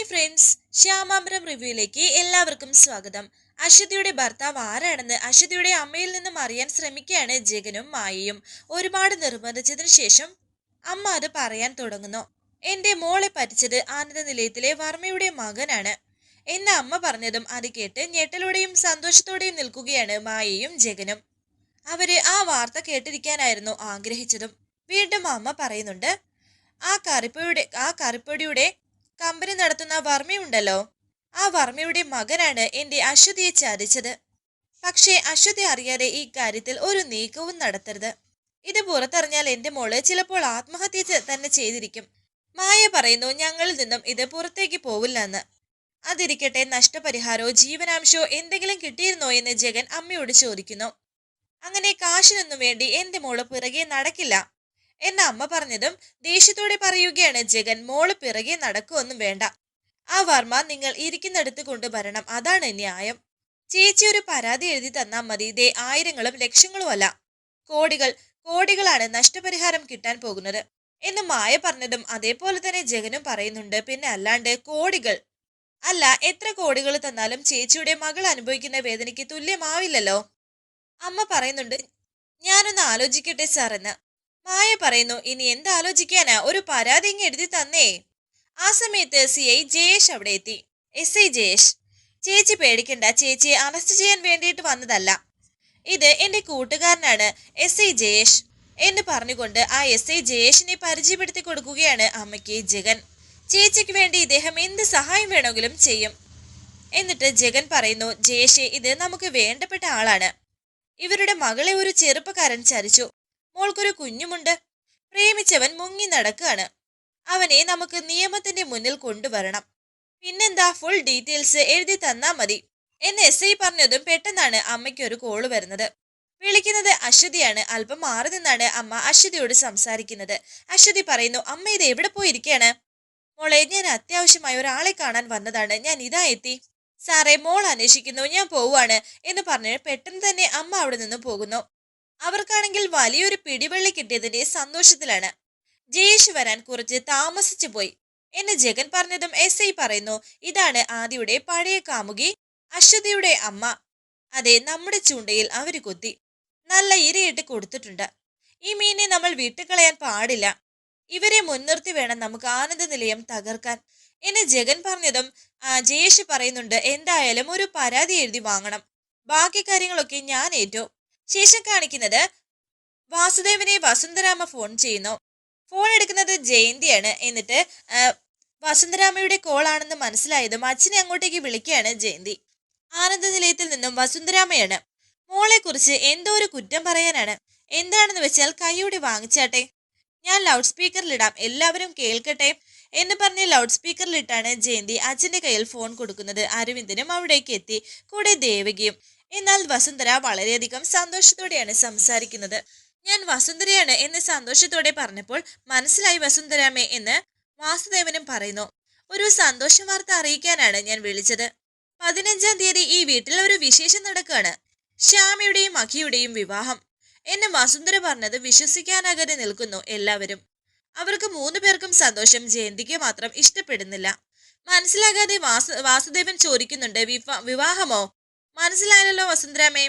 Hi friends Shyamambaram റിവ്യൂയിലേക്ക് എല്ലാവർക്കും സ്വാഗതം. അശ്വതിയുടെ ഭർത്താവ് ആരാണെന്ന് അശ്വതിയുടെ അമ്മയിൽ നിന്നും അറിയാൻ ശ്രമിക്കുകയാണ് ജഗനും മായയും. ഒരുപാട് നിർബന്ധിച്ചതിന് ശേഷം അമ്മ അത് പറയാൻ തുടങ്ങുന്നു. എന്റെ മോളെ പറ്റിച്ചത് ആനന്ദ നിലയത്തിലെ വർമ്മയുടെ മകനാണ് എന്ന അമ്മ പറഞ്ഞതും അത് കേട്ട് ഞെട്ടലോടെയും സന്തോഷത്തോടെയും നിൽക്കുകയാണ് മായയും ജഗനും. അവർ ആ വാർത്ത കേട്ടിരിക്കാനായിരുന്നു ആഗ്രഹിച്ചതും. വീണ്ടും അമ്മ പറയുന്നുണ്ട് ആ കറിപ്പയുടെ ആ കറിപ്പൊടിയുടെ കമ്പനി നടത്തുന്ന വർമ്മയുണ്ടല്ലോ ആ വർമ്മയുടെ മകനാണ് എന്റെ അശ്വതിയെ ചതിച്ചത്. പക്ഷേ അശ്വതി അറിയാതെ ഈ കാര്യത്തിൽ ഒരു നീക്കവും നടത്തരുത്. ഇത് പുറത്തറിഞ്ഞാൽ എന്റെ മോൾ ചിലപ്പോൾ ആത്മഹത്യ തന്നെ ചെയ്തിരിക്കും. മായ പറയുന്നു ഞങ്ങളിൽ നിന്നും ഇത് പുറത്തേക്ക് പോവില്ല എന്ന് അതിരിക്കട്ടെ നഷ്ടപരിഹാരോ ജീവനാംശോ എന്തെങ്കിലും കിട്ടിയിരുന്നോ എന്ന് ജഗൻ അമ്മയോട് ചോദിക്കുന്നു. അങ്ങനെ കാശിനൊന്നും വേണ്ടി എന്റെ മോൾ പിറകെ നടക്കില്ല. എന്ന അമ്മ പറഞ്ഞതും ദേഷ്യത്തോടെ പറയുകയാണ് ജഗൻ മോൾ പിറകെ നടക്കുമൊന്നും വേണ്ട. ആ വർമ്മ നിങ്ങൾ ഇരിക്കുന്നിടത്ത് കൊണ്ടുവരണം അതാണ് ന്യായം. ചേച്ചി ഒരു പരാതി എഴുതി തന്നാൽ മതി. ഇതേ ആയിരങ്ങളും ലക്ഷങ്ങളും അല്ല കോടികൾ കോടികളാണ് നഷ്ടപരിഹാരം കിട്ടാൻ പോകുന്നത്. എന്ന് മായ പറഞ്ഞതും അതേപോലെ തന്നെ ജഗനും പറയുന്നുണ്ട്. പിന്നെ അല്ലാണ്ട് കോടികൾ. അല്ല എത്ര കോടികൾ തന്നാലും ചേച്ചിയുടെ മകൾ അനുഭവിക്കുന്ന വേദനയ്ക്ക് തുല്യമാവില്ലല്ലോ. അമ്മ പറയുന്നുണ്ട് ഞാനൊന്ന് ആലോചിക്കട്ടെ സാർ എന്ന് മായ പറയുന്നു ഇനി എന്താലോചിക്കാനാ? ഒരു പരാതി ഇങ്ങ് എഴുതി തന്നേ. ആ സമയത്ത് സി ഐ ജയേഷ് അവിടെ എത്തി. എസ് ഐ ജയേഷ് ചേച്ചി പേടിക്കണ്ട ചേച്ചിയെ അറസ്റ്റ് ചെയ്യാൻ വേണ്ടിയിട്ട് വന്നതല്ല. ഇത് എന്റെ കൂട്ടുകാരനാണ് എസ് ഐ ജയേഷ് എന്ന് പറഞ്ഞുകൊണ്ട് ആ എസ് ഐ ജയേഷിനെ പരിചയപ്പെടുത്തി കൊടുക്കുകയാണ് അമ്മയ്ക്ക് ജഗൻ. ചേച്ചിക്ക് വേണ്ടി ഇദ്ദേഹം എന്ത് സഹായം വേണമെങ്കിലും ചെയ്യും. എന്നിട്ട് ജഗൻ പറയുന്നു ജയേഷെ ഇത് നമുക്ക് വേണ്ടപ്പെട്ട ആളാണ്. ഇവരുടെ മകളെ ഒരു ചെറുപ്പക്കാരൻ ചരിച്ചു. മോൾക്കൊരു കുഞ്ഞുമുണ്ട്. പ്രേമിച്ചവൻ മുങ്ങി നടക്കുകയാണ് അവനെ നമുക്ക് നിയമത്തിന്റെ മുന്നിൽ കൊണ്ടുവരണം. പിന്നെന്താ ഫുൾ ഡീറ്റെയിൽസ് എഴുതി തന്നാ മതി. എന്ന് എസ് ഐ പറഞ്ഞതും പെട്ടെന്നാണ് അമ്മയ്ക്ക് ഒരു കോൾ വരുന്നത്. വിളിക്കുന്നത് അശ്വതിയാണ്. അല്പം മാറി നിന്നാണ് അമ്മ അശ്വതിയോട് സംസാരിക്കുന്നത്. അശ്വതി പറയുന്നു അമ്മ ഇത് എവിടെ പോയിരിക്കുകയാണ് മോളെ ഞാൻ അത്യാവശ്യമായി ഒരാളെ കാണാൻ വന്നതാണ്. ഞാൻ ഇതാ എത്തി. സാറേ മോൾ അന്വേഷിക്കുന്നു. ഞാൻ പോവുകയാണ്. എന്ന് പറഞ്ഞ് പെട്ടെന്ന് തന്നെ അമ്മ അവിടെ നിന്ന് പോകുന്നു. അവർക്കാണെങ്കിൽ വലിയൊരു പിടിവള്ളി കിട്ടിയതിന്റെ സന്തോഷത്തിലാണ്. ജയേഷ് വരാൻ കുറച്ച് താമസിച്ചു പോയി. എന്ന് ജഗൻ പറഞ്ഞതും എസ് ഐ പറയുന്നു ഇതാണ് ആദിയുടെ പഴയ കാമുകി അശ്വതിയുടെ അമ്മ. അതെ നമ്മുടെ ചൂണ്ടയിൽ അവർ കൊത്തി. നല്ല ഇരയിട്ട് കൊടുത്തിട്ടുണ്ട്. ഈ മീനെ നമ്മൾ വിട്ടുകളയാൻ പാടില്ല. ഇവരെ മുൻനിർത്തി വേണം നമുക്ക് ആനന്ദ നിലയം തകർക്കാൻ. എന്ന് ജഗൻ പറഞ്ഞതും ജയേഷ് പറയുന്നുണ്ട് എന്തായാലും ഒരു പരാതി എഴുതി വാങ്ങണം. ബാക്കി കാര്യങ്ങളൊക്കെ ഞാൻ ഏറ്റു. ശേഷം കാണിക്കുന്നത് വാസുദേവനെ വസുന്ധരാമ ഫോൺ ചെയ്യുന്നു. ഫോൺ എടുക്കുന്നത് ജയന്തിയാണ്. എന്നിട്ട് വസുന്ധരാമയുടെ കോളാണെന്ന് മനസ്സിലായതും അച്ഛനെ അങ്ങോട്ടേക്ക് വിളിക്കുകയാണ് ജയന്തി. ആനന്ദ നിലയത്തിൽ നിന്നും വസുന്ധരാമയാണ്. മോളെ കുറിച്ച് എന്തോ ഒരു കുറ്റം പറയാനാണ്. എന്താണെന്ന് വെച്ചാൽ കൈയോടെ വാങ്ങിച്ചാട്ടെ. ഞാൻ ലൗഡ് സ്പീക്കറിലിടാം എല്ലാവരും കേൾക്കട്ടെ എന്ന് പറഞ്ഞ് ലൗഡ് സ്പീക്കറിലിട്ടാണ് ജയന്തി അച്ഛന്റെ കയ്യിൽ ഫോൺ കൊടുക്കുന്നത്. അരവിന്ദനും അവിടേക്ക് എത്തി. കൂടെ ദേവകിയും എന്നാൽ വസുന്ധര വളരെയധികം സന്തോഷത്തോടെയാണ് സംസാരിക്കുന്നത്. ഞാൻ വസുന്ധരയാണ് എന്ന് സന്തോഷത്തോടെ പറഞ്ഞപ്പോൾ മനസ്സിലായി വസുന്ധരാമേ എന്ന് വാസുദേവനും പറയുന്നു. ഒരു സന്തോഷ വാർത്ത അറിയിക്കാനാണ് ഞാൻ വിളിച്ചത്. പതിനഞ്ചാം തീയതി ഈ വീട്ടിൽ ഒരു വിശേഷം നടക്കുകയാണ്. ശ്യാമയുടെയും അഖിയുടെയും വിവാഹം. എന്നെ വസുന്ധര പറഞ്ഞത് വിശ്വസിക്കാനാകാതെ നിൽക്കുന്നു എല്ലാവരും. അവർക്ക് മൂന്നു പേർക്കും സന്തോഷം ജയന്തിക്ക് മാത്രം ഇഷ്ടപ്പെടുന്നില്ല. മനസ്സിലാകാതെ വാസു വാസുദേവൻ ചോദിക്കുന്നുണ്ട് വിവാഹമോ? മനസ്സിലായല്ലോ വസുന്ധരാമേ.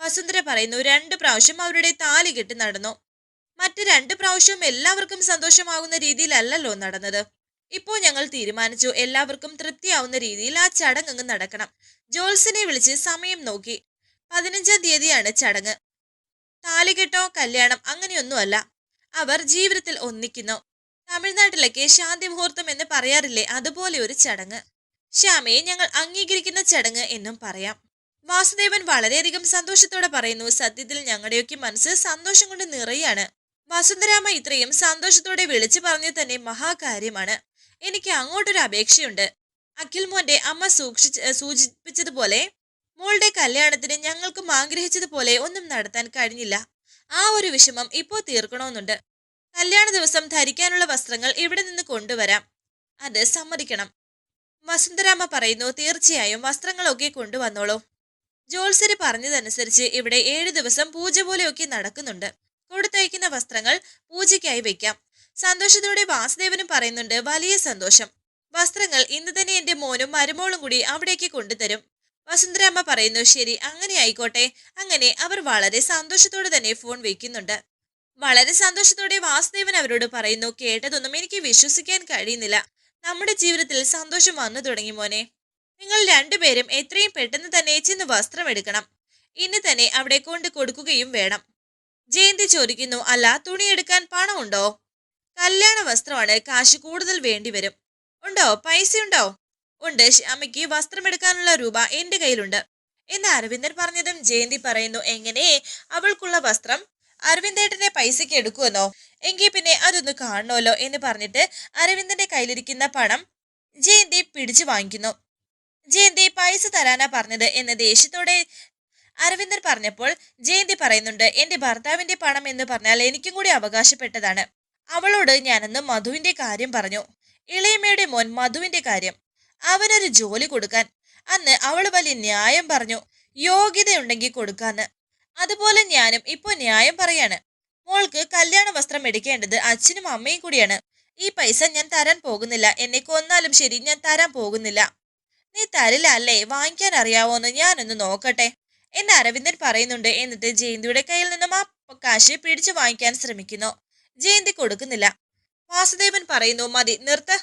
വസുന്ധര പറയുന്നു രണ്ട് പ്രാവശ്യം അവരുടെ താലി കെട്ടി നടന്നു. മറ്റ് രണ്ട് പ്രാവശ്യവും എല്ലാവർക്കും സന്തോഷമാകുന്ന രീതിയിലല്ലല്ലോ നടന്നത്. ഇപ്പോൾ ഞങ്ങൾ തീരുമാനിച്ചു എല്ലാവർക്കും തൃപ്തിയാവുന്ന രീതിയിൽ ആ ചടങ്ങ് നടക്കണം. ജോൽസിനെ വിളിച്ച് സമയം നോക്കി. പതിനഞ്ചാം തീയതിയാണ് ചടങ്ങ്. താലികെട്ടോ കല്യാണം അങ്ങനെയൊന്നുമല്ല. അവർ ജീവിതത്തിൽ ഒന്നിക്കുന്നു. തമിഴ്നാട്ടിലൊക്കെ ശാന്തി മുഹൂർത്തം എന്ന് പറയാറില്ലേ അതുപോലെ ഒരു ചടങ്ങ്. ശ്യാമയെ ഞങ്ങൾ അംഗീകരിക്കുന്ന ചടങ്ങ് എന്നും പറയാം. വാസുദേവൻ വളരെയധികം സന്തോഷത്തോടെ പറയുന്നു സത്യത്തിൽ ഞങ്ങളുടെയൊക്കെ മനസ്സ് സന്തോഷം കൊണ്ട് നിറയാണ്. വസുന്ധരാമ ഇത്രയും സന്തോഷത്തോടെ വിളിച്ചു പറഞ്ഞു തന്നെ മഹാകാര്യമാണ്. എനിക്ക് അങ്ങോട്ടൊരു അപേക്ഷയുണ്ട്. അഖിൽ മോന്റെ അമ്മ സൂക്ഷിച്ച് സൂചിപ്പിച്ചതുപോലെ മോളുടെ കല്യാണത്തിന് ഞങ്ങൾക്കും ആഗ്രഹിച്ചതുപോലെ ഒന്നും നടത്താൻ കഴിഞ്ഞില്ല. ആ ഒരു വിഷമം ഇപ്പോൾ തീർക്കണമെന്നുണ്ട്. കല്യാണ ദിവസം ധരിക്കാനുള്ള വസ്ത്രങ്ങൾ ഇവിടെ നിന്ന് കൊണ്ടുവരാം. അത് സമ്മതിക്കണം. വസുന്ധരാമ പറയുന്നു തീർച്ചയായും വസ്ത്രങ്ങളൊക്കെ കൊണ്ടുവന്നോളൂ. ജോത്സര് പറഞ്ഞതനുസരിച്ച് ഇവിടെ ഏഴു ദിവസം പൂജ പോലെയൊക്കെ നടക്കുന്നുണ്ട്. കൊടുത്തയക്കുന്ന വസ്ത്രങ്ങൾ പൂജയ്ക്കായി വെക്കാം. സന്തോഷത്തോടെ വാസുദേവനും പറയുന്നുണ്ട് വലിയ സന്തോഷം. വസ്ത്രങ്ങൾ ഇന്ന് തന്നെ എന്റെ മോനും മരുമോളും കൂടി അവിടേക്ക് കൊണ്ടുതരും. വസുന്ധരാമ്മ പറയുന്നു ശരി അങ്ങനെ ആയിക്കോട്ടെ. അങ്ങനെ അവർ വളരെ സന്തോഷത്തോടെ തന്നെ ഫോൺ വെക്കുന്നുണ്ട്. വളരെ സന്തോഷത്തോടെ വാസുദേവൻ അവരോട് പറയുന്നു കേട്ടതൊന്നും എനിക്ക് വിശ്വസിക്കാൻ കഴിയുന്നില്ല. നമ്മുടെ ജീവിതത്തിൽ സന്തോഷം വന്നു തുടങ്ങി മോനെ. നിങ്ങൾ രണ്ടുപേരും എത്രയും പെട്ടെന്ന് തന്നെ ചെന്ന് വസ്ത്രം എടുക്കണം. ഇന്ന് തന്നെ അവിടെ കൊണ്ട് കൊടുക്കുകയും വേണം. ജയന്തി ചോദിക്കുന്നു അല്ല തുണിയെടുക്കാൻ പണമുണ്ടോ? കല്യാണ വസ്ത്രമാണ്. കാശ് കൂടുതൽ വേണ്ടിവരും ഉണ്ടോ? പൈസ ഉണ്ടോ. ഉണ്ട് ശ്യാമയ്ക്ക് വസ്ത്രമെടുക്കാനുള്ള രൂപ എന്റെ കയ്യിലുണ്ട്. എന്ന് അരവിന്ദൻ പറഞ്ഞതും ജയന്തി പറയുന്നു എങ്ങനെ? അവൾക്കുള്ള വസ്ത്രം? അരവിന്ദേട്ടനെ പൈസയ്ക്ക് എടുക്കുമെന്നോ? എങ്കിൽ പിന്നെ അതൊന്ന് കാണണമല്ലോ എന്ന് പറഞ്ഞിട്ട് അരവിന്ദന്റെ കയ്യിലിരിക്കുന്ന പണം ജയന്തി പിടിച്ചു വാങ്ങിക്കുന്നു. ജയന്തി പൈസ തരാനാ പറഞ്ഞത് എന്ന് ദേഷ്യത്തോടെ അരവിന്ദൻ പറഞ്ഞപ്പോൾ ജയന്തി പറയുന്നുണ്ട് എന്റെ ഭർത്താവിന്റെ പണം എന്ന് പറഞ്ഞാൽ എനിക്കും കൂടി അവകാശപ്പെട്ടതാണ്. അവളോട് ഞാനന്ന് മധുവിന്റെ കാര്യം പറഞ്ഞു. ഇളയമ്മയുടെ മോൻ മധുവിന്റെ കാര്യം. അവനൊരു ജോലി കൊടുക്കാൻ. അന്ന് അവൾ വലിയ ന്യായം പറഞ്ഞു. യോഗ്യതയുണ്ടെങ്കിൽ കൊടുക്കാന്ന്. അതുപോലെ ഞാനും ഇപ്പൊ ന്യായം പറയാണ്. മോൾക്ക് കല്യാണ വസ്ത്രം എടുക്കേണ്ടത് അച്ഛനും അമ്മയും കൂടിയാണ്. ഈ പൈസ ഞാൻ തരാൻ പോകുന്നില്ല. എന്നെ കൊന്നാലും ശരി ഞാൻ തരാൻ പോകുന്നില്ല. നീ തരില്ല അല്ലേ വാങ്ങിക്കാൻ അറിയാവോന്ന് ഞാനൊന്ന് നോക്കട്ടെ. എന്ന് അരവിന്ദൻ പറയുന്നുണ്ട് എന്നിട്ട് ജയന്തിയുടെ കയ്യിൽ നിന്നും ആ കാശ് പിടിച്ചു വാങ്ങിക്കാൻ ശ്രമിക്കുന്നു. ജയന്തി കൊടുക്കുന്നില്ല. വാസുദേവൻ പറയുന്നു മതി നിർത്ത്.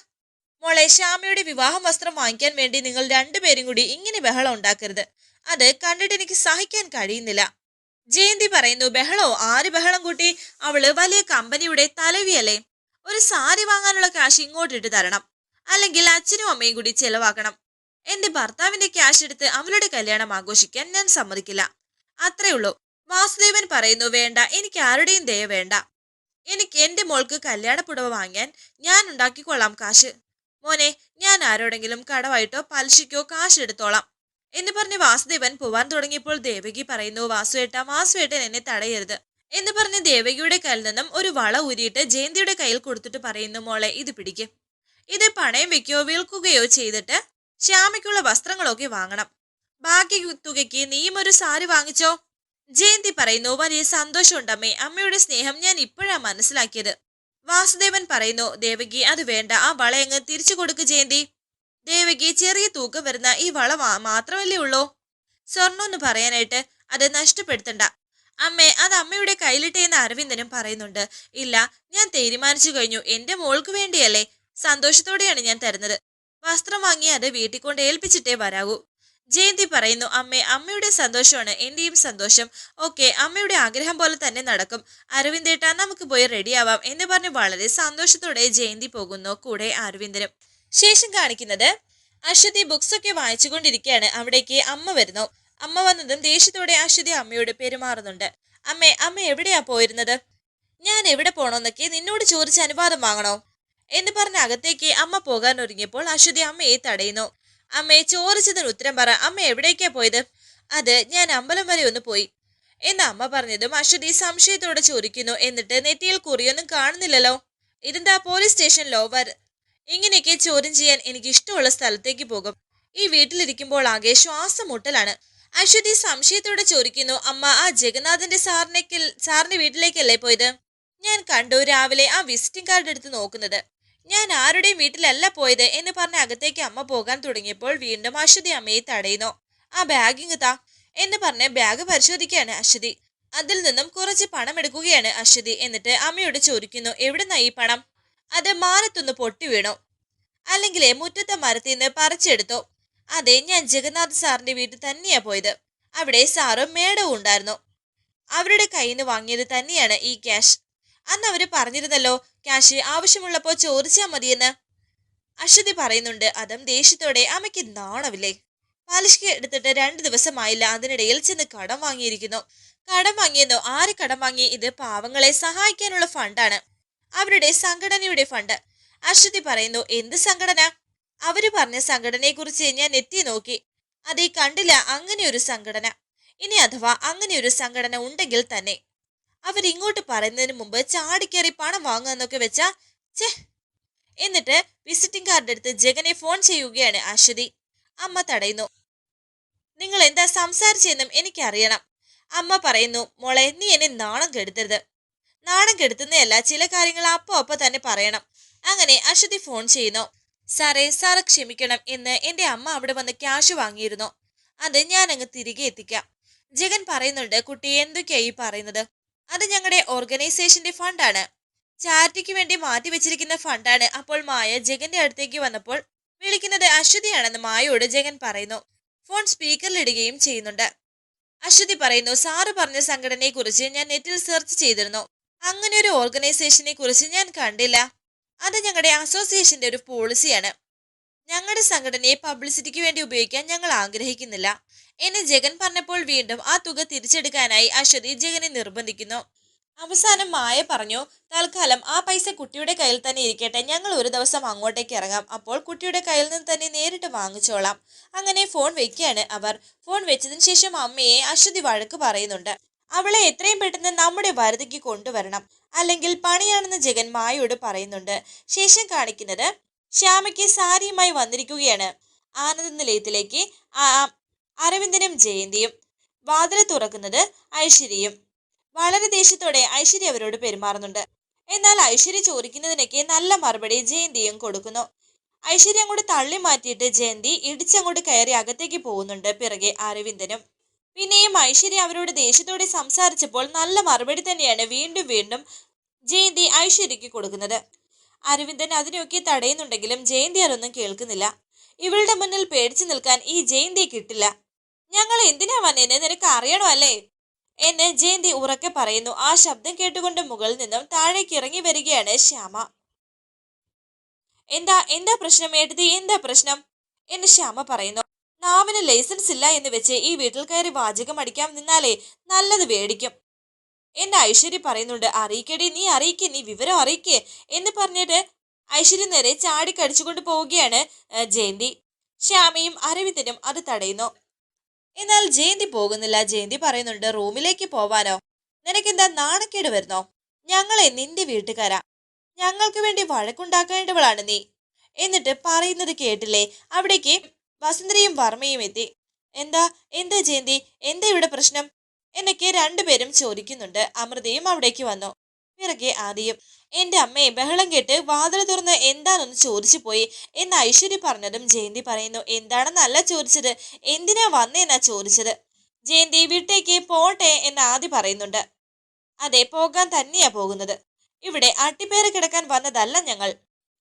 മോളെ ശ്യാമയുടെ വിവാഹം വസ്ത്രം വാങ്ങിക്കാൻ വേണ്ടി നിങ്ങൾ രണ്ടുപേരും കൂടി ഇങ്ങനെ ബഹളം ഉണ്ടാക്കരുത്. അത് കണ്ടിട്ട് എനിക്ക് സഹിക്കാൻ കഴിയുന്നില്ല. ജയന്തി പറയുന്നു ബഹളോ? ആര് ബഹളം കൂട്ടി? അവൾ വലിയ കമ്പനിയുടെ തലവിയല്ലേ. ഒരു സാരി വാങ്ങാനുള്ള കാശ് ഇങ്ങോട്ടിട്ട് തരണം. അല്ലെങ്കിൽ അച്ഛനും അമ്മയും കൂടി ചെലവാക്കണം. എന്റെ ഭർത്താവിന്റെ ക്യാഷ് എടുത്ത് അവളുടെ കല്യാണം ആഘോഷിക്കാൻ ഞാൻ സമ്മതിക്കില്ല. അത്രേ ഉള്ളൂ. വാസുദേവൻ പറയുന്നു വേണ്ട എനിക്ക് ആരുടെയും ദയ വേണ്ട. എനിക്ക് എന്റെ മോൾക്ക് കല്യാണ പുടവ വാങ്ങാൻ ഞാൻ ഉണ്ടാക്കിക്കൊള്ളാം കാശ്. മോനെ ഞാൻ ആരോടെങ്കിലും കടവായിട്ടോ പലിശയ്ക്കോ കാശ് എടുത്തോളാം. എന്ന് പറഞ്ഞ് വാസുദേവൻ പോവാൻ തുടങ്ങിയപ്പോൾ ദേവകി പറയുന്നു വാസുവേട്ട വാസുവേട്ടൻ എന്നെ തടയരുത്. എന്ന് പറഞ്ഞ് ദേവകിയുടെ കയ്യിൽ നിന്നും ഒരു വള ഊരിയിട്ട് ജയന്തിയുടെ കയ്യിൽ കൊടുത്തിട്ട് പറയുന്നു മോളെ ഇത് പിടിക്കും. ഇത് പണയം വെക്കുകയോ വിൽക്കുകയോ ചെയ്തിട്ട് ശ്യാമയ്ക്കുള്ള വസ്ത്രങ്ങളൊക്കെ വാങ്ങണം. ബാക്കി തുകയ്ക്ക് നീയും ഒരു സാരി വാങ്ങിച്ചോ? ജയന്തി പറയുന്നു വലിയ സന്തോഷമുണ്ടമ്മേ. അമ്മയുടെ സ്നേഹം ഞാൻ ഇപ്പോഴാ മനസ്സിലാക്കിയത്. വാസുദേവൻ പറയുന്നു ദേവകി അത് വേണ്ട. ആ വളയങ്ങ് തിരിച്ചു കൊടുക്ക് ജയന്തി. ദേവകി ചെറിയ തൂക്കം വരുന്ന ഈ വള മാത്രമല്ലേ ഉള്ളൂ? സ്വർണം എന്ന് പറയാനായിട്ട് അത് നഷ്ടപ്പെടുത്തണ്ട. അമ്മേ അത് അമ്മയുടെ കയ്യിലിട്ടെ എന്ന് അരവിന്ദനും പറയുന്നുണ്ട്. ഇല്ല ഞാൻ തീരുമാനിച്ചു കഴിഞ്ഞു. എന്റെ മോൾക്ക് വേണ്ടിയല്ലേ? സന്തോഷത്തോടെയാണ് ഞാൻ തരുന്നത്. വസ്ത്രം വാങ്ങി അത് വീട്ടിൽ കൊണ്ട് ഏൽപ്പിച്ചിട്ടേ വരാവൂ. ജയന്തി പറയുന്നു അമ്മേ അമ്മയുടെ സന്തോഷമാണ് എന്റെയും സന്തോഷം. ഓക്കെ അമ്മയുടെ ആഗ്രഹം പോലെ തന്നെ നടക്കും. അരവിന്ദേട്ട നമുക്ക് പോയി റെഡിയാവാം എന്ന് പറഞ്ഞ് വളരെ സന്തോഷത്തോടെ ജയന്തി പോകുന്നു കൂടെ അരവിന്ദനും. ശേഷം കാണിക്കുന്നത് അശ്വതി ബുക്സ് ഒക്കെ വായിച്ചുകൊണ്ടിരിക്കുകയാണ് അവിടേക്ക് അമ്മ വരുന്നു. അമ്മ വന്നതും ദേഷ്യത്തോടെ അശ്വതി അമ്മയോട് പെരുമാറുന്നുണ്ട്. അമ്മേ അമ്മ എവിടെയാ പോയിരുന്നത്? ഞാൻ എവിടെ പോണോന്നൊക്കെ നിന്നോട് ചോദിച്ച അനുവാദം വാങ്ങണോ? എന്ന് പറഞ്ഞ അകത്തേക്ക് അമ്മ പോകാൻ ഒരുങ്ങിയപ്പോൾ അശ്വതി അമ്മയെ തടയുന്നു. അമ്മയെ ചോദിച്ചതിന് ഉത്തരം പറ. അമ്മ എവിടേക്കാ പോയത്? അത് ഞാൻ അമ്പലം വരെ ഒന്ന് പോയി. എന്ന് അമ്മ പറഞ്ഞതും അശ്വതി സംശയത്തോടെ ചോദിക്കുന്നു. എന്നിട്ട് നെറ്റിയിൽ കുറിയൊന്നും കാണുന്നില്ലല്ലോ? ഇതെന്താ പോലീസ് സ്റ്റേഷൻ ലോവർ? ഇങ്ങനെയൊക്കെ ചോദ്യം ചെയ്യാൻ എനിക്ക് ഇഷ്ടമുള്ള സ്ഥലത്തേക്ക് പോകും. ഈ വീട്ടിലിരിക്കുമ്പോൾ ആകെ ശ്വാസം മുട്ടലാണ് അശ്വതി സംശയത്തോടെ ചോദിക്കുന്നു. അമ്മ ആ ജഗന്നാഥന്റെ സാറിനേക്കൽ സാറിന്റെ വീട്ടിലേക്കല്ലേ പോയത്? ഞാൻ കണ്ടു രാവിലെ ആ വിസിറ്റിംഗ് കാർഡ് എടുത്ത് നോക്കുന്നത്. ഞാൻ ആരുടെയും വീട്ടിലല്ല പോയത് എന്ന് പറഞ്ഞ് അകത്തേക്ക് അമ്മ പോകാൻ തുടങ്ങിയപ്പോൾ വീണ്ടും അശ്വതി അമ്മയെ തടയുന്നു. ആ ബാഗിങ് താ എന്ന് പറഞ്ഞ് ബാഗ് പരിശോധിക്കുകയാണ് അശ്വതി. അതിൽ നിന്നും കുറച്ച് പണം എടുക്കുകയാണ് അശ്വതി എന്നിട്ട് അമ്മയോട് ചോദിക്കുന്നു. എവിടുന്നാ ഈ പണം? അത് മാനത്തൊന്ന് പൊട്ടി വീണു. അല്ലെങ്കിൽ മുറ്റത്തെ മരത്തിൽ നിന്ന് പറിച്ചെടുത്തോ. അതെ ഞാൻ ജഗന്നാഥ് സാറിന്റെ വീട്ടിൽ തന്നെയാ പോയത്. അവിടെ സാറും മേഡവും ഉണ്ടായിരുന്നു. അവരുടെ കയ്യിൽ നിന്ന് വാങ്ങിയത് തന്നെയാണ് ഈ ക്യാഷ് അന്ന് അവർ പറഞ്ഞിരുന്നല്ലോ ക്യാഷ് ആവശ്യമുള്ളപ്പോ ചോദിച്ചാ മതിയെന്ന് അശ്വതി പറയുന്നുണ്ട്. അതും ദേഷ്യത്തോടെ അമ്മയ്ക്ക് നാണമില്ലേ? പാലിഷ്ക എടുത്തിട്ട് രണ്ട് ദിവസമായില്ല. അതിനിടയിൽ ചെന്ന് കടം വാങ്ങിയിരിക്കുന്നു. കടം വാങ്ങിയെന്നോ? ആര് കടം വാങ്ങി? ഇത് പാവങ്ങളെ സഹായിക്കാനുള്ള ഫണ്ടാണ്. അവരുടെ സംഘടനയുടെ ഫണ്ട്. അശ്വതി പറയുന്നു എന്ത് സംഘടന? അവർ പറഞ്ഞ സംഘടനയെ കുറിച്ച് ഞാൻ എത്തി നോക്കി. അതേ കണ്ടില്ല അങ്ങനെ ഒരു സംഘടന. ഇനി അഥവാ അങ്ങനെ ഒരു സംഘടന ഉണ്ടെങ്കിൽ തന്നെ. അവരിങ്ങോട്ട് പറയുന്നതിന് മുമ്പ് ചാടിക്കേറി പണം വാങ്ങുക വെച്ചാ ചേ എന്നിട്ട് വിസിറ്റിംഗ് കാർഡ് എടുത്ത് ജഗനെ ഫോൺ ചെയ്യുകയാണ് അശ്വതി അമ്മ തടയുന്നു. നിങ്ങൾ എന്താ സംസാരിച്ചെന്നും എനിക്കറിയണം. അമ്മ പറയുന്നു മോളെ നീ എന്നെ നാണം കെടുത്തരുത്. നാണം കെടുത്തുന്നതല്ല ചില കാര്യങ്ങൾ അപ്പോ അപ്പൊ തന്നെ പറയണം. അങ്ങനെ അശ്വതി ഫോൺ ചെയ്യുന്നു. സാറേ സാറ് ക്ഷമിക്കണം എന്ന് എന്റെ അമ്മ അവിടെ വന്ന് ക്യാഷ് വാങ്ങിയിരുന്നു. അത് ഞാൻ അങ്ങ് തിരികെ എത്തിക്കാം. ജഗൻ പറയുന്നുണ്ട് കുട്ടി എന്തൊക്കെയായി പറയുന്നത്? അത് ഞങ്ങളുടെ ഓർഗനൈസേഷന്റെ ഫണ്ടാണ്. ചാരിറ്റിക്ക് വേണ്ടി മാറ്റി വെച്ചിരിക്കുന്ന ഫണ്ടാണ്. അപ്പോൾ മായ ജഗന്റെ അടുത്തേക്ക് വന്നപ്പോൾ വിളിക്കുന്നത് അശ്വതിയാണെന്ന് മായയോട് ജഗൻ പറയുന്നു. ഫോൺ സ്പീക്കറിലിടുകയും ചെയ്യുന്നുണ്ട്. അശ്വതി പറയുന്നു സാറ് പറഞ്ഞ സംഘടനയെ കുറിച്ച് ഞാൻ നെറ്റിൽ സെർച്ച് ചെയ്തിരുന്നു. അങ്ങനെ ഒരു ഓർഗനൈസേഷനെ കുറിച്ച് ഞാൻ കണ്ടില്ല. അത് ഞങ്ങളുടെ അസോസിയേഷന്റെ ഒരു പോളിസിയാണ്. ഞങ്ങളുടെ സംഘടനയെ പബ്ലിസിറ്റിക്ക് വേണ്ടി ഉപയോഗിക്കാൻ ഞങ്ങൾ ആഗ്രഹിക്കുന്നില്ല. എന്നെ ജഗൻ പറഞ്ഞപ്പോൾ വീണ്ടും ആ തുക തിരിച്ചെടുക്കാനായി അശ്വതി ജഗനെ നിർബന്ധിക്കുന്നു. അവസാനം മായ പറഞ്ഞു തൽക്കാലം ആ പൈസ കുട്ടിയുടെ കയ്യിൽ തന്നെ ഇരിക്കട്ടെ. ഞങ്ങൾ ഒരു ദിവസം അങ്ങോട്ടേക്ക് ഇറങ്ങാം. അപ്പോൾ കുട്ടിയുടെ കയ്യിൽ നിന്ന് തന്നെ നേരിട്ട് വാങ്ങിച്ചോളാം. അങ്ങനെ ഫോൺ വെക്കുകയാണ് അവർ. ഫോൺ വെച്ചതിന് ശേഷം അമ്മയെ അശ്വതി വഴക്ക് പറയുന്നുണ്ട്. അവളെ എത്രയും പെട്ടെന്ന് നമ്മുടെ വരുതിക്ക് കൊണ്ടുവരണം. അല്ലെങ്കിൽ പണിയാണെന്ന് ജഗൻ മായയോട് പറയുന്നുണ്ട്. ശേഷം കാണിക്കുന്നത് ശ്യാമയ്ക്ക് സാരിയുമായി വന്നിരിക്കുകയാണ്. ആനന്ദ നിലയത്തിലേക്ക് അരവിന്ദനും ജയന്തിയും. വാതിൽ തുറക്കുന്നത് ഐശ്വര്യയും. വളരെ ദേഷ്യത്തോടെ ഐശ്വര്യ അവരോട് പെരുമാറുന്നുണ്ട്. എന്നാൽ ഐശ്വര്യ ചോദിക്കുന്നതിനൊക്കെ നല്ല മറുപടി ജയന്തിയും കൊടുക്കുന്നു. ഐശ്വര്യ അങ്ങോട്ട് തള്ളി മാറ്റിയിട്ട് ജയന്തി ഇടിച്ചങ്ങോട്ട് കയറി അകത്തേക്ക് പോകുന്നുണ്ട് പിറകെ അരവിന്ദനും. പിന്നെയും ഐശ്വര്യ അവരോട് ദേഷ്യത്തോടെ സംസാരിച്ചപ്പോൾ നല്ല മറുപടി തന്നെയാണ് വീണ്ടും വീണ്ടും ജയന്തി ഐശ്വര്യയ്ക്ക് കൊടുക്കുന്നത്. അരവിന്ദൻ അതിനെയൊക്കെ തടയുന്നുണ്ടെങ്കിലും ജയന്തി അതൊന്നും കേൾക്കുന്നില്ല. ഇവളുടെ മുന്നിൽ പേടിച്ചു നിൽക്കാൻ ഈ ജയന്തി കിട്ടില്ല. ഞങ്ങൾ എന്തിനാ വന്നേന്ന് നിനക്ക് അറിയണോ അല്ലേ? എന്ന് ജയന്തി ഉറക്കെ പറയുന്നു. ആ ശബ്ദം കേട്ടുകൊണ്ട് മുകളിൽ നിന്നും താഴേക്ക് ഇറങ്ങി വരികയാണ് ശ്യാമ. എന്താ? എന്താ പ്രശ്നം? ഏട്ടതി എന്താ പ്രശ്നം? എന്ന് ശ്യാമ പറയുന്നു. നാവിന് ലൈസൻസ് ഇല്ല എന്ന് വെച്ച് ഈ വീട്ടിൽ കയറി വാചകം അടിക്കാൻ നിന്നാലേ നല്ലത് വേടിക്കും. എന്നെ ഐശ്വര്യ പറയുന്നുണ്ട് അറിയിക്കടി നീ അറിയിക്കേ നീ വിവരം അറിയിക്കേ എന്ന് പറഞ്ഞിട്ട് ഐശ്വര്യ നേരെ ചാടി കടിച്ചുകൊണ്ട് പോവുകയാണ് ജയന്തി. ശ്യാമയും അരവിന്ദനും അത് തടയുന്നു. എന്നാൽ ജയന്തി പോകുന്നില്ല. ജയന്തി പറയുന്നുണ്ട് റൂമിലേക്ക് പോവാനോ? നിനക്കെന്താ നാണക്കേട് വരുന്നോ? ഞങ്ങളെ നിന്റെ വീട്ടുകാരാ. ഞങ്ങൾക്ക് വേണ്ടി വഴക്കുണ്ടാക്കേണ്ടവളാണ് നീ എന്നിട്ട് പറയുന്നത് കേട്ടില്ലേ അവിടേക്ക് വസുന്ധരയും വർമ്മയും എത്തി. എന്താ? എന്താ ജയന്തി? എന്താ ഇവിടെ പ്രശ്നം? എന്നൊക്കെ രണ്ടുപേരും ചോദിക്കുന്നുണ്ട്. അമൃതയും അവിടേക്ക് വന്നു. പിറകെ ആദിയും എന്റെ അമ്മയെ ബഹളം കേട്ട് വാതിൽ തുറന്ന് എന്താണെന്ന് ചോദിച്ചു പോയി എന്ന് ഐശ്വര്യ പറഞ്ഞതും ജയന്തി പറയുന്നു. എന്താണെന്നല്ല ചോദിച്ചത് എന്തിനാ വന്നേന്നാ ചോദിച്ചത്? ജയന്തി വീട്ടേക്ക് പോട്ടെ എന്ന് ആദി പറയുന്നുണ്ട്. അതെ പോകാൻ തന്നെയാ പോകുന്നത്. ഇവിടെ അട്ടിപ്പേര് കിടക്കാൻ വന്നതല്ല ഞങ്ങൾ.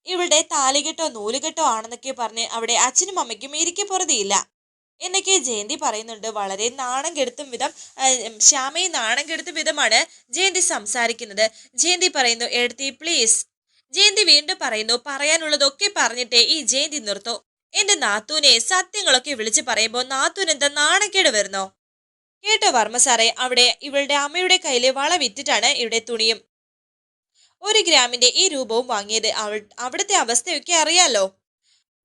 ഇവിടെ താലികെട്ടോ നൂലുകെട്ടോ ആണെന്നൊക്കെ പറഞ്ഞ് അവിടെ അച്ഛനും അമ്മയ്ക്കും ഇരിക്കെ പുറതിയില്ല. എന്നൊക്കെ ജയന്തി പറയുന്നുണ്ട്. വളരെ നാണം കെടുത്തും വിധം ശ്യാമയെ നാണം കെടുത്തും വിധമാണ് ജയന്തി സംസാരിക്കുന്നത്. ജയന്തി പറയുന്നു എഴുത്തി പ്ലീസ് ജയന്തി വീണ്ടും പറയുന്നു പറയാനുള്ളതൊക്കെ പറഞ്ഞിട്ടേ ഈ ജയന്തി നിർത്തു. എന്റെ നാത്തൂനെ സത്യങ്ങളൊക്കെ വിളിച്ചു പറയുമ്പോൾ നാത്തൂൻ എന്താ നാണക്കേട് വരുന്നോ? കേട്ടോ വർമ്മ സാറേ അവിടെ ഇവളുടെ അമ്മയുടെ കയ്യിലെ വള വിറ്റിട്ടാണ് ഇവിടെ തുണിയും. ഒരു ഗ്രാമിന്റെ ഈ രൂപവും വാങ്ങിയത് അവൾ അവിടുത്തെ അവസ്ഥയൊക്കെ അറിയാലോ.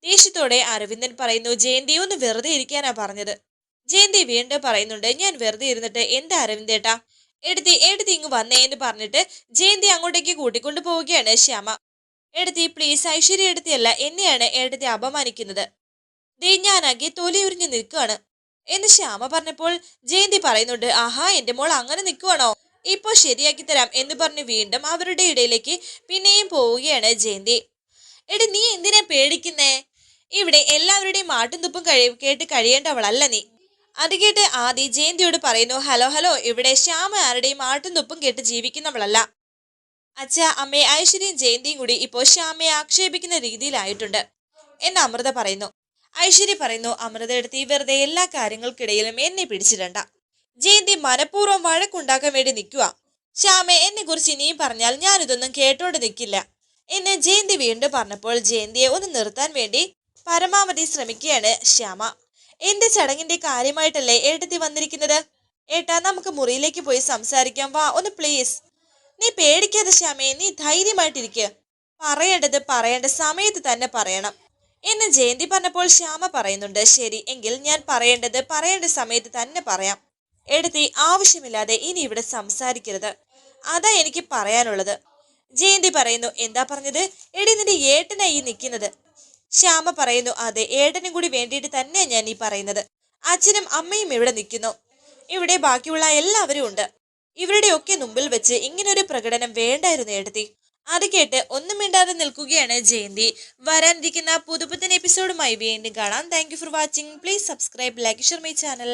ദേഷ്യത്തോടെ അരവിന്ദൻ പറയുന്നു ജയന്തി ഒന്ന് വെറുതെ ഇരിക്കാനാ പറഞ്ഞത്. ജയന്തി വീണ്ടും പറയുന്നുണ്ട് ഞാൻ വെറുതെ ഇരുന്നിട്ട് എന്താ അരവിന്ദേട്ടാ എടുത്തി എടുത്തി ഇങ്ങ് വന്നേ എന്ന് പറഞ്ഞിട്ട് ജയന്തി അങ്ങോട്ടേക്ക് കൂട്ടിക്കൊണ്ടു പോവുകയാണ് ശ്യാമ. എടുത്തി പ്ലീസ് ഐശ്വര്യ എടുത്തിയല്ല എന്നെയാണ് എടുത്തി അപമാനിക്കുന്നത്. ദേ ഞാനാകെ തൊലി ഉരിഞ്ഞു നിൽക്കുകയാണ് എന്ന് ശ്യാമ പറഞ്ഞപ്പോൾ ജയന്തി പറയുന്നുണ്ട് ആഹാ എന്റെ മോൾ അങ്ങനെ നിൽക്കുവാണോ? ഇപ്പോ ശരിയാക്കി തരാം എന്ന് പറഞ്ഞ് വീണ്ടും അവരുടെ ഇടയിലേക്ക് പിന്നെയും പോവുകയാണ് ജയന്തി. എടി നീ എന്തിനാ പേടിക്കുന്നേ? ഇവിടെ എല്ലാവരുടെയും മാട്ടും തുപ്പും കഴി കേട്ട് കഴിയേണ്ടവളല്ല നീ. അത് കേട്ട് ആദി ജയന്തിയോട് പറയുന്നു ഹലോ ഹലോ ഇവിടെ ശ്യാമ ആരുടെയും മാട്ടും തുപ്പും കേട്ട് ജീവിക്കുന്നവളല്ല. അച്ഛ അമ്മയെ ഐശ്വര്യയും ജയന്തിയും കൂടി ഇപ്പോൾ ശ്യാമയെ ആക്ഷേപിക്കുന്ന രീതിയിലായിട്ടുണ്ട് എന്ന് അമൃത പറയുന്നു. ഐശ്വര്യ പറയുന്നു അമൃത എടുത്ത് വെറുതെ എല്ലാ കാര്യങ്ങൾക്കിടയിലും എന്നെ പിടിച്ചിടണ്ട. ജയന്തി മനഃപൂർവം വഴക്കുണ്ടാക്കാൻ വേണ്ടി നിൽക്കുക ശ്യാമെ എന്നെ കുറിച്ച് ഇനിയും പറഞ്ഞാൽ ഞാനിതൊന്നും കേട്ടോണ്ട് നിൽക്കില്ല. എന്ന് ജയന്തി വീണ്ടും പറഞ്ഞപ്പോൾ ജയന്തിയെ ഒന്ന് നിർത്താൻ വേണ്ടി പരമാവധി ശ്രമിക്കുകയാണ് ശ്യാമ. എന്റെ ചടങ്ങിന്റെ കാര്യമായിട്ടല്ലേ ഏട്ടത്തി വന്നിരിക്കുന്നത്? ഏട്ടാ നമുക്ക് മുറിയിലേക്ക് പോയി സംസാരിക്കാം. വാ ഒന്ന് പ്ലീസ് നീ പേടിക്കാതെ ശ്യാമേ നീ ധൈര്യമായിട്ടിരിക്കുക പറയേണ്ടത് പറയേണ്ട സമയത്ത് തന്നെ പറയണം. എന്ന് ജയന്തി പറഞ്ഞപ്പോൾ ശ്യാമ പറയുന്നുണ്ട് ശരി എങ്കിൽ ഞാൻ പറയേണ്ടത് പറയേണ്ട സമയത്ത് തന്നെ പറയാം. എടുത്തി ആവശ്യമില്ലാതെ ഇനി ഇവിടെ സംസാരിക്കരുത്. അതാ എനിക്ക് പറയാനുള്ളത്. ജയന്തി പറയുന്നു എന്താ പറഞ്ഞത്? എടി നിന്റെ ഏട്ടനായി നിൽക്കുന്നത് ശ്യാമ പറയുന്നു അതെ ഏട്ടനും കൂടി വേണ്ടിയിട്ട് തന്നെ ഞാൻ ഈ പറയുന്നത്. അച്ഛനും അമ്മയും ഇവിടെ നിൽക്കുന്നു. ഇവിടെ ബാക്കിയുള്ള എല്ലാവരും ഉണ്ട്. ഇവരുടെയൊക്കെ മുമ്പിൽ വെച്ച് ഇങ്ങനൊരു പ്രകടനം വേണ്ടായിരുന്നു ഏട്ടത്തി. അത് കേട്ട് ഒന്നും മിണ്ടാതെ നിൽക്കുകയാണ് ജയന്തി. വരാനിരിക്കുന്ന പുതുപുത്തൻ എപ്പിസോഡുമായി വീണ്ടും കാണാം. Thank for watching please subscribe like share my channel